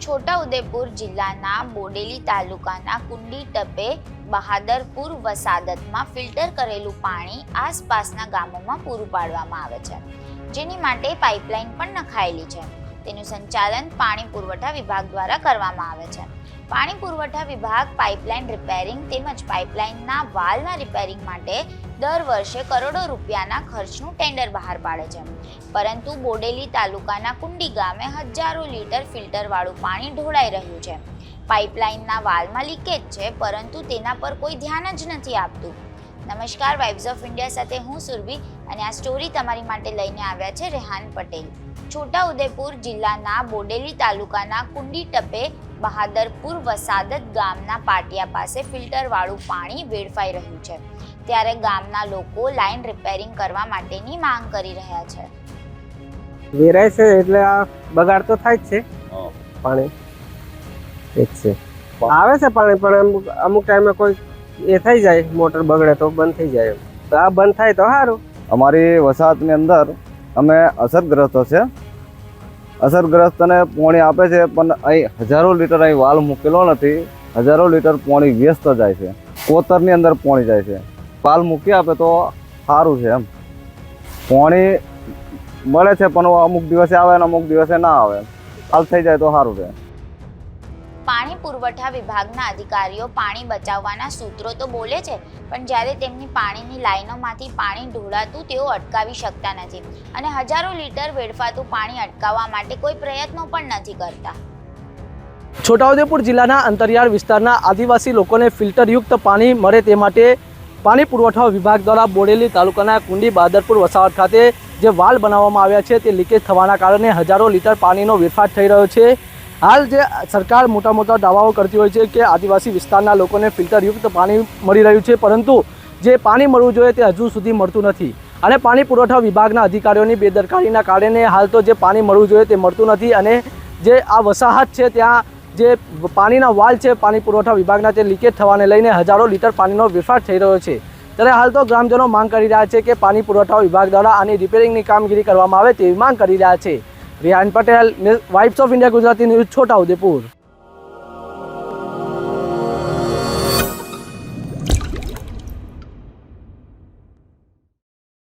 છોટાઉદેપુર જિલ્લાના બોડેલી તાલુકાના કુંડી ટપે બહાદરપુર વસાદતમાં ફિલ્ટર કરેલું પાણી આસપાસના ગામોમાં પૂરું પાડવામાં આવે છે. જેની માટે પાઇપલાઇન પણ નખાયેલી છે. તેનું સંચાલન પાણી પુરવઠા વિભાગ દ્વારા કરવામાં આવે છે. પાણી પુરવઠા વિભાગ પાઇપલાઇન રિપેરિંગ તેમજ પાઇપલાઇનના વાલના રિપેરિંગ માટે દર વર્ષે કરોડો રૂપિયાના ખર્ચનું ટેન્ડર બહાર પાડે છે. પરંતુ બોડેલી તાલુકાના કુંડી ગામે હજારો લીટર ફિલ્ટરવાળું પાણી ઢોળાઈ રહ્યું છે. પાઇપલાઇનના વાલમાં લીકેજ છે, પરંતુ તેના પર કોઈ ધ્યાન જ નથી આપતું. નમસ્કાર વાઇબ્સ ઓફ ઇન્ડિયા સાથે હું સુરભી અને આ સ્ટોરી તમારી માટે લઈને આવ્યા છે રેહાન પટેલ. છોટાઉદેપુર જિલ્લાના બોડેલી તાલુકાના કુંડી ટપે બહાદરપુર વસાદત ગામના પાટિયા પાસે ફિલ્ટરવાળું પાણી વેડફાઈ રહ્યું છે. ત્યારે ગામના લોકો લાઇન રિપેરિંગ કરવા માટેની માંગ કરી રહ્યા છે. વેરાય છે એટલે આ બગાડ તો થાય જ છે. પાણી. એક છે. આવે છે પાણી પણ અમુક અમુક ટાઈમે કોઈ એ થઈ જાય મોટર બગડે તો બંધ થઈ જાય તો આ બંધ થાય તો સારું. અમારી વસાહતની અંદર અમે અસરગ્રસ્તો છે. અસરગ્રસ્તને પોણી આપે છે, પણ અહીં હજારો લીટર અહીં વાલ મૂકેલો નથી. હજારો લીટર પોણી વ્યસ્ત જાય છે. કોતરની અંદર પોણી જાય છે. વાલ મૂકી આપે તો સારું છે એમ. પોણી મળે છે, પણ અમુક દિવસે આવે અને અમુક દિવસે ના આવે. હાલ થઈ જાય તો સારું છે. પાણી પુરવઠા વિભાગના અધિકારીઓ પાણી બચાવવાના સૂત્રો તો બોલે છે, પણ જ્યારે તેમની પાણીની લાઈનોમાંથી પાણી ઢોળાતું તેઓ અટકાવી શકતા નથી અને હજારો લીટર વેડફાતું પાણી અટકાવવા માટે કોઈ પ્રયત્નો પણ નથી કરતા. છોટાઉદેપુર જિલ્લાના અંતરિયાળ વિસ્તારના આદિવાસી લોકોને ફિલ્ટરયુક્ત પાણી મળે તે માટે પાણી પુરવઠા વિભાગ દ્વારા બોડેલી તાલુકાના કુંડી બાદરપુર વસાવટ ખાતે જે વાલ બનાવવામાં આવ્યા છે તે લીકેજ થવાના કારણે હજારો લીટર પાણીનો વેરફાટ થઈ રહ્યો છે. હાલ જે સરકાર મોટા મોટા દાવાઓ કરતી હોય છે કે આદિવાસી વિસ્તારના લોકોને ફિલ્ટરયુક્ત પાણી મળી રહ્યું છે, પરંતુ જે પાણી મળવું જોઈએ તે હજુ સુધી મળતું નથી. અને પાણી પુરવઠા વિભાગના અધિકારીઓની બેદરકારીના કારણે હાલ તો જે પાણી મળવું જોઈએ તે મળતું નથી અને જે આ વસાહત છે ત્યાં જે પાણીના વાલ છે, પાણી પુરવઠા વિભાગના તે લીકેજ થવાને લઈને હજારો લીટર પાણીનો વેરફાટ થઈ રહ્યો છે. ત્યારે હાલ તો ગ્રામજનો માંગ કરી રહ્યા છે કે પાણી પુરવઠા વિભાગ દ્વારા આની રિપેરિંગની કામગીરી કરવામાં આવે તેવી માંગ કરી રહ્યા છે. Rihan Patel vibes of India Gujarati news Chhota Udepur.